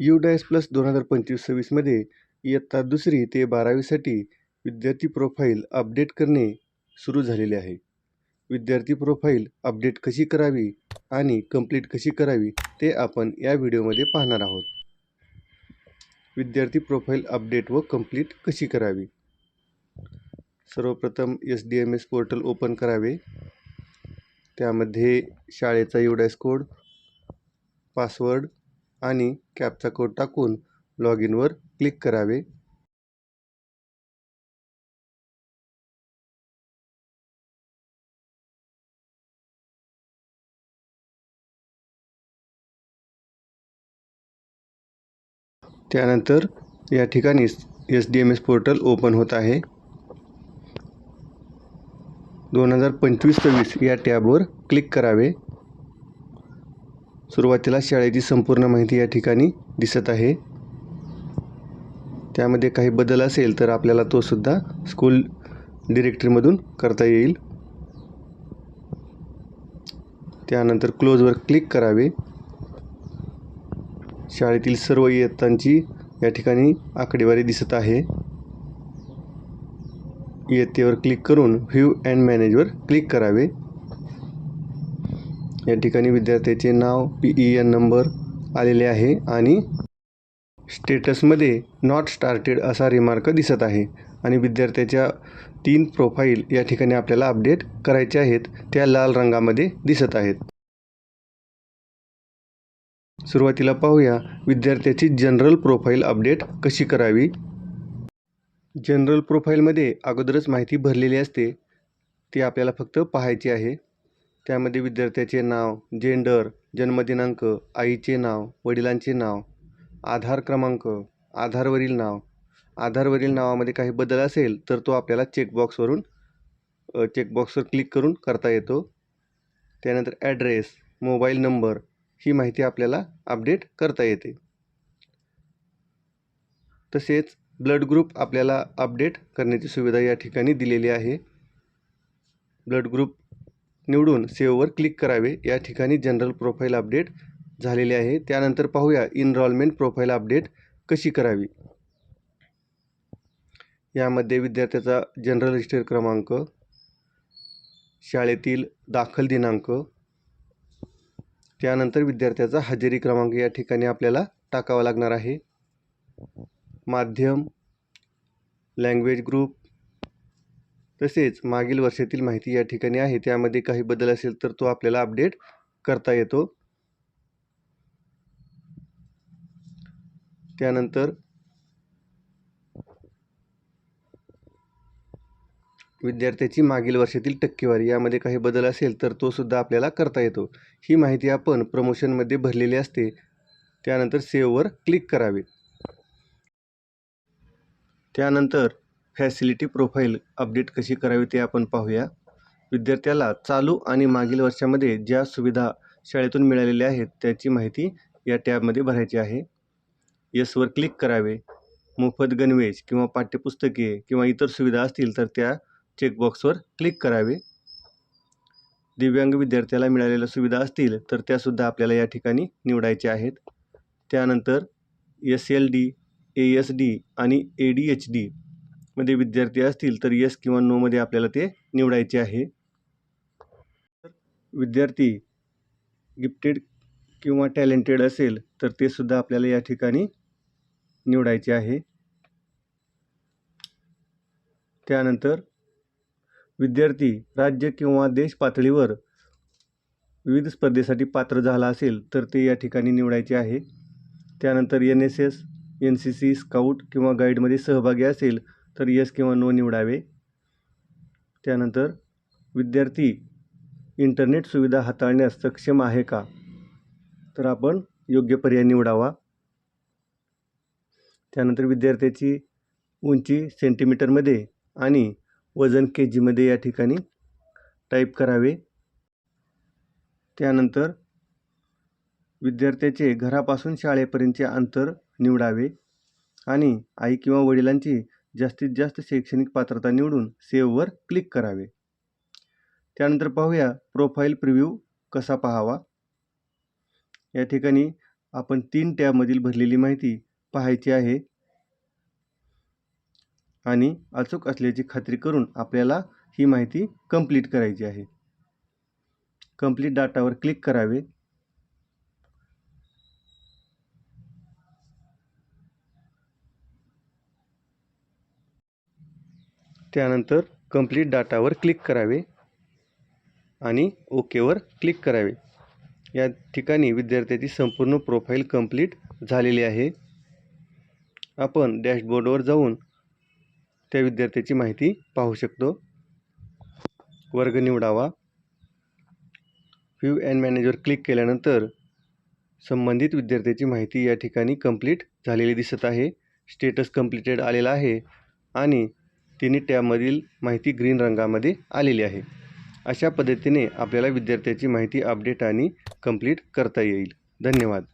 U DISE plus दोन हजार पंचवीस सव्वीसमध्ये इयत्ता दुसरी ते बारावीसाठी विद्यार्थी प्रोफाईल अपडेट करणे सुरू झालेले आहे. विद्यार्थी प्रोफाईल अपडेट कशी करावी आणि कंप्लीट कशी करावी ते आपण या व्हिडिओमध्ये पाहणार आहोत. विद्यार्थी प्रोफाईल अपडेट व कंप्लीट कशी करावी? सर्वप्रथम S D M S portal open करावे. त्यामध्ये शाळेचा युडायस कोड पासवर्ड आणि कॅपचा कोड टाकून लॉग इनवर क्लिक करावे. त्यानंतर या ठिकाणी S D M S portal open होत आहे. दोन हजार पंचवीस सव्वीस या टॅबवर क्लिक करावे. सुरुवातीला शाळेची संपूर्ण माहिती या ठिकाणी दिसत आहे. त्यामध्ये काही बदल असेल तर आपल्याला तो सुद्धा स्कूल डिरेक्टरीमधून करता येईल. त्यानंतर क्लोजवर क्लिक करावे. शाळेतील सर्व इयत्तांची या ठिकाणी आकडेवारी दिसत आहे. इयत्तेवर क्लिक करून व्ह्यू अँड मॅनेजवर क्लिक करावे. या ठिकाणी विद्यार्थ्याचे नाव पी ई एन नंबर आलेले आहे आणि स्टेटसमध्ये नॉट स्टार्टेड असा रिमार्क दिसत आहे. आणि विद्यार्थ्याच्या तीन प्रोफाईल या ठिकाणी आपल्याला अपडेट करायचे आहेत त्या लाल रंगामध्ये दिसत आहेत. सुरुवातीला पाहूया विद्यार्थ्याची जनरल प्रोफाईल अपडेट कशी करावी. जनरल प्रोफाईलमध्ये अगोदरच माहिती भरलेली असते ती आपल्याला फक्त पाहायची आहे. त्यामध्ये विद्यार्थ्याचे नाव जेंडर जन्मदिनांक आईचे नाव वडिलांचे नाव आधार क्रमांक आधारवरील नाव. आधारवरील नावामध्ये काही बदल असेल तर तो आपल्याला चेकबॉक्सवरून चेकबॉक्सवर क्लिक करून करता येतो. त्यानंतर ॲड्रेस मोबाईल नंबर ही माहिती आपल्याला अपडेट करता येते. तसेच ब्लड ग्रुप आपल्याला अपडेट करण्याची सुविधा या ठिकाणी दिलेली आहे. ब्लड ग्रुप निवडून सेववर क्लिक करावे. या ठिकाणी जनरल प्रोफाईल अपडेट झालेले आहे. त्यानंतर पाहूया इनरॉलमेंट प्रोफाईल अपडेट कशी करावी. यामध्ये विद्यार्थ्याचा जनरल रजिस्टर क्रमांक शाळेतील दाखल दिनांक त्यानंतर विद्यार्थ्याचा हजेरी क्रमांक या ठिकाणी आपल्याला टाकावा लागणार आहे. माध्यम लँग्वेज ग्रुप तसेच मागील वर्षातील माहिती या ठिकाणी आहे. त्यामध्ये काही बदल असेल तर तो आपल्याला अपडेट करता येतो. त्यानंतर विद्यार्थ्याची मागील वर्षातील टक्केवारी यामध्ये काही बदल असेल तर तो सुद्धा आपल्याला करता येतो. ही माहिती आपण प्रमोशनमध्ये भरलेली असते. त्यानंतर सेव्हवर क्लिक करावे. त्यानंतर फॅसिलिटी प्रोफाईल अपडेट कशी करावी ते आपण पाहूया. विद्यार्थ्याला चालू आणि मागील वर्षामध्ये ज्या सुविधा शाळेतून मिळालेल्या आहेत त्याची माहिती या टॅबमध्ये भरायची आहे. यसवर क्लिक करावे. मोफत गणवेश किंवा पाठ्यपुस्तके किंवा इतर सुविधा असतील तर त्या चेकबॉक्सवर क्लिक करावे. दिव्यांग विद्यार्थ्याला मिळालेल्या सुविधा असतील तर त्यासुद्धा आपल्याला या ठिकाणी निवडायच्या आहेत. त्यानंतर S L D A S D आणि ए डी एच डी मध्ये विद्यार्थी असतील तर यस किंवा नोमध्ये आपल्याला ते निवडायचे आहे. विद्यार्थी गिफ्टेड किंवा टॅलेंटेड असेल तर ते सुद्धा आपल्याला या ठिकाणी निवडायचे आहे. त्यानंतर विद्यार्थी राज्य किंवा देश पातळीवर विविध स्पर्धेसाठी पात्र झाला असेल तर ते या ठिकाणी निवडायचे आहे. त्यानंतर N S S N C C scout किंवा गाईडमध्ये सहभागी असेल तर यस किंवा नो निवडावे. त्यानंतर विद्यार्थी इंटरनेट सुविधा हाताळण्यास सक्षम आहे का? तर आपण योग्य पर्याय निवडावा. त्यानंतर विद्यार्थ्याची उंची सेंटीमीटरमध्ये आणि वजन के जीमध्ये या ठिकाणी टाईप करावे. त्यानंतर विद्यार्थ्याचे घरापासून शाळेपर्यंतचे अंतर निवडावे आणि आई किंवा वडिलांची जास्तीत जास्त शैक्षणिक पात्रता निवडून सेव्हवर क्लिक करावे. त्यानंतर पाहूया प्रोफाईल प्रिव्ह्यू कसा पाहावा. या ठिकाणी आपण तीन टॅबमधील भरलेली माहिती पाहायची आहे. आणि अचूक असल्याची खात्री करून आपल्याला ही माहिती कंप्लीट करायची आहे. कंप्लीट डाटावर क्लिक करावे. त्यानंतर कंप्लीट डाटावर क्लिक करावे आणि ओकेवर क्लिक करावे. या ठिकाणी विद्यार्थ्याची संपूर्ण प्रोफाईल कंप्लीट झालेली आहे. आपण डॅशबोर्डवर जाऊन त्या विद्यार्थ्याची माहिती पाहू शकतो. वर्ग निवडावा. व्ह्यू अँड मॅनेजवर क्लिक केल्यानंतर संबंधित विद्यार्थ्याची माहिती या ठिकाणी कंप्लीट झालेली दिसत आहे. स्टेटस कंप्लीटेड आलेला आहे आणि तिन्ही टॅबमधील माहिती ग्रीन रंगामध्ये आलेली आहे. अशा पद्धतीने आपल्याला विद्यार्थ्याची माहिती अपडेट आणि कंप्लीट करता येईल. धन्यवाद.